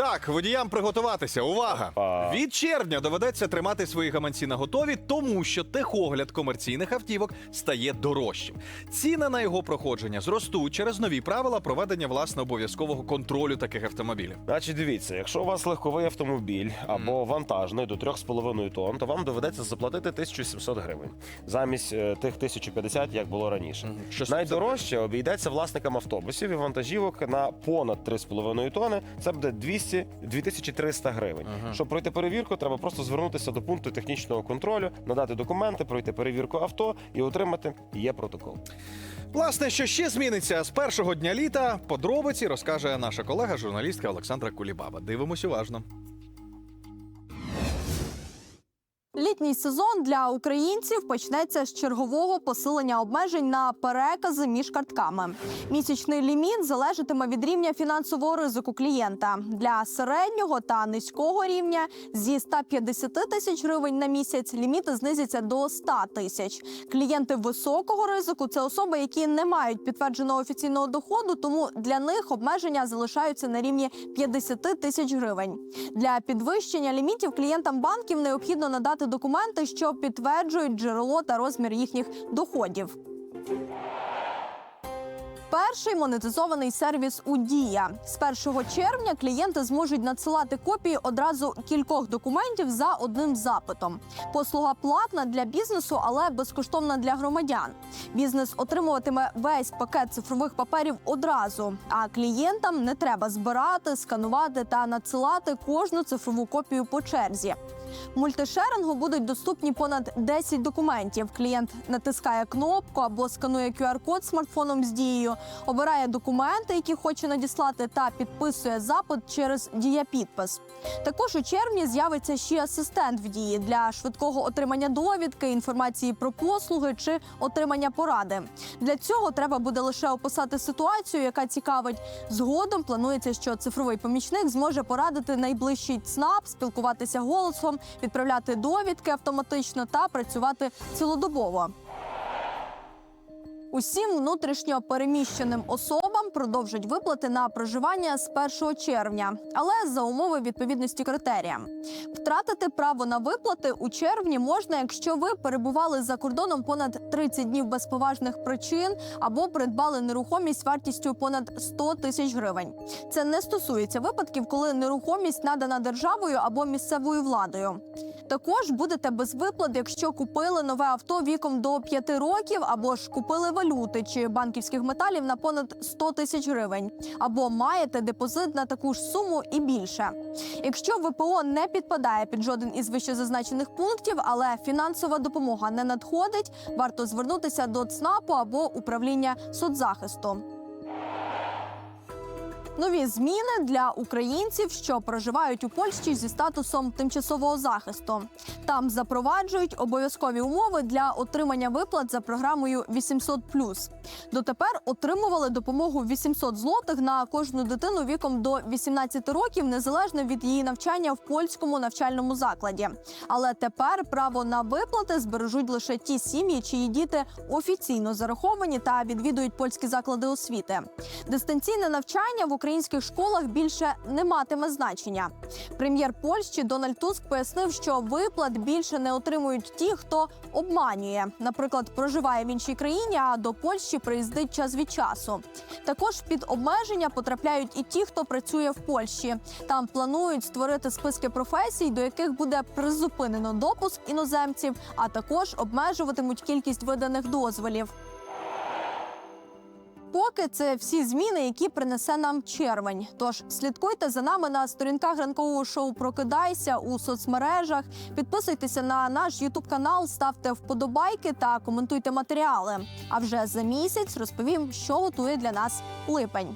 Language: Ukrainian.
Так, водіям приготуватися. Увага! Опа. Від червня доведеться тримати свої гаманці на готові, тому що техогляд комерційних автівок стає дорожчим. Ціни на його проходження зростуть через нові правила проведення власне обов'язкового контролю таких автомобілів. Значить, дивіться, якщо у вас легковий автомобіль або вантажний до 3,5 тонн, то вам доведеться заплатити 1700 гривень замість е, тих 1050, як було раніше. Що Найдорожче обійдеться власникам автобусів і вантажівок на понад 3,5 тонни. Це буде 200 2300 гривень. Ага. Щоб пройти перевірку, треба просто звернутися до пункту технічного контролю, надати документи, пройти перевірку авто і отримати є протокол. Власне, що ще зміниться з першого дня літа, подробиці розкаже наша колега, журналістка Олександра Кулібаба. Дивимось уважно. Літній сезон для українців почнеться з чергового посилення обмежень на перекази між картками. Місячний ліміт залежатиме від рівня фінансового ризику клієнта. Для середнього та низького рівня зі 150 тисяч гривень на місяць ліміти знизяться до 100 тисяч. Клієнти високого ризику це особи, які не мають підтвердженого офіційного доходу, тому для них обмеження залишаються на рівні 50 тисяч гривень. Для підвищення лімітів клієнтам банків необхідно надати документи, що підтверджують джерело та розмір їхніх доходів. Перший монетизований сервіс у Дія з 1 червня клієнти зможуть надсилати копії одразу кількох документів за одним запитом. Послуга платна для бізнесу, але безкоштовна для громадян. Бізнес отримуватиме весь пакет цифрових паперів одразу, а клієнтам не треба збирати, сканувати та надсилати кожну цифрову копію по черзі. Мультишерингу будуть доступні понад 10 документів. Клієнт натискає кнопку або сканує QR-код смартфоном з дією, обирає документи, які хоче надіслати, та підписує запит через дієпідпис. Також у червні з'явиться ще асистент в дії для швидкого отримання довідки, інформації про послуги чи отримання поради. Для цього треба буде лише описати ситуацію, яка цікавить. Згодом планується, що цифровий помічник зможе порадити найближчий ЦНАП, спілкуватися голосом, відправляти довідки автоматично та працювати цілодобово. Усім внутрішньо переміщеним особам продовжать виплати на проживання з 1 червня, але за умови відповідності критеріям. Втратити право на виплати у червні можна, якщо ви перебували за кордоном понад 30 днів без поважних причин або придбали нерухомість вартістю понад 100 тисяч гривень. Це не стосується випадків, коли нерухомість надана державою або місцевою владою. Також будете без виплат, якщо купили нове авто віком до 5 років, або ж купили валюти чи банківських металів на понад 100 тисяч гривень, або маєте депозит на таку ж суму і більше. Якщо ВПО не підпадає під жоден із вищезазначених пунктів, але фінансова допомога не надходить, варто звернутися до ЦНАПу або управління соцзахисту. Нові зміни для українців, що проживають у Польщі зі статусом тимчасового захисту. Там запроваджують обов'язкові умови для отримання виплат за програмою 800+. Дотепер отримували допомогу 800 злотих на кожну дитину віком до 18 років, незалежно від її навчання в польському навчальному закладі. Але тепер право на виплати збережуть лише ті сім'ї, чиї діти офіційно зараховані та відвідують польські заклади освіти. Дистанційне навчання в українських школах більше не матиме значення. Прем'єр Польщі Дональд Туск пояснив, що виплат більше не отримують ті, хто обманює, наприклад, проживає в іншій країні, а до Польщі приїздить час від часу. Також під обмеження потрапляють і ті, хто працює в Польщі. Там планують створити списки професій, до яких буде призупинено допуск іноземців, а також обмежуватимуть кількість виданих дозволів. Поки це всі зміни, які принесе нам червень. Тож слідкуйте за нами на сторінках ранкового шоу Прокидайся у соцмережах. Підписуйтеся на наш Ютуб канал, ставте вподобайки та коментуйте матеріали. А вже за місяць розповім, що готує для нас липень.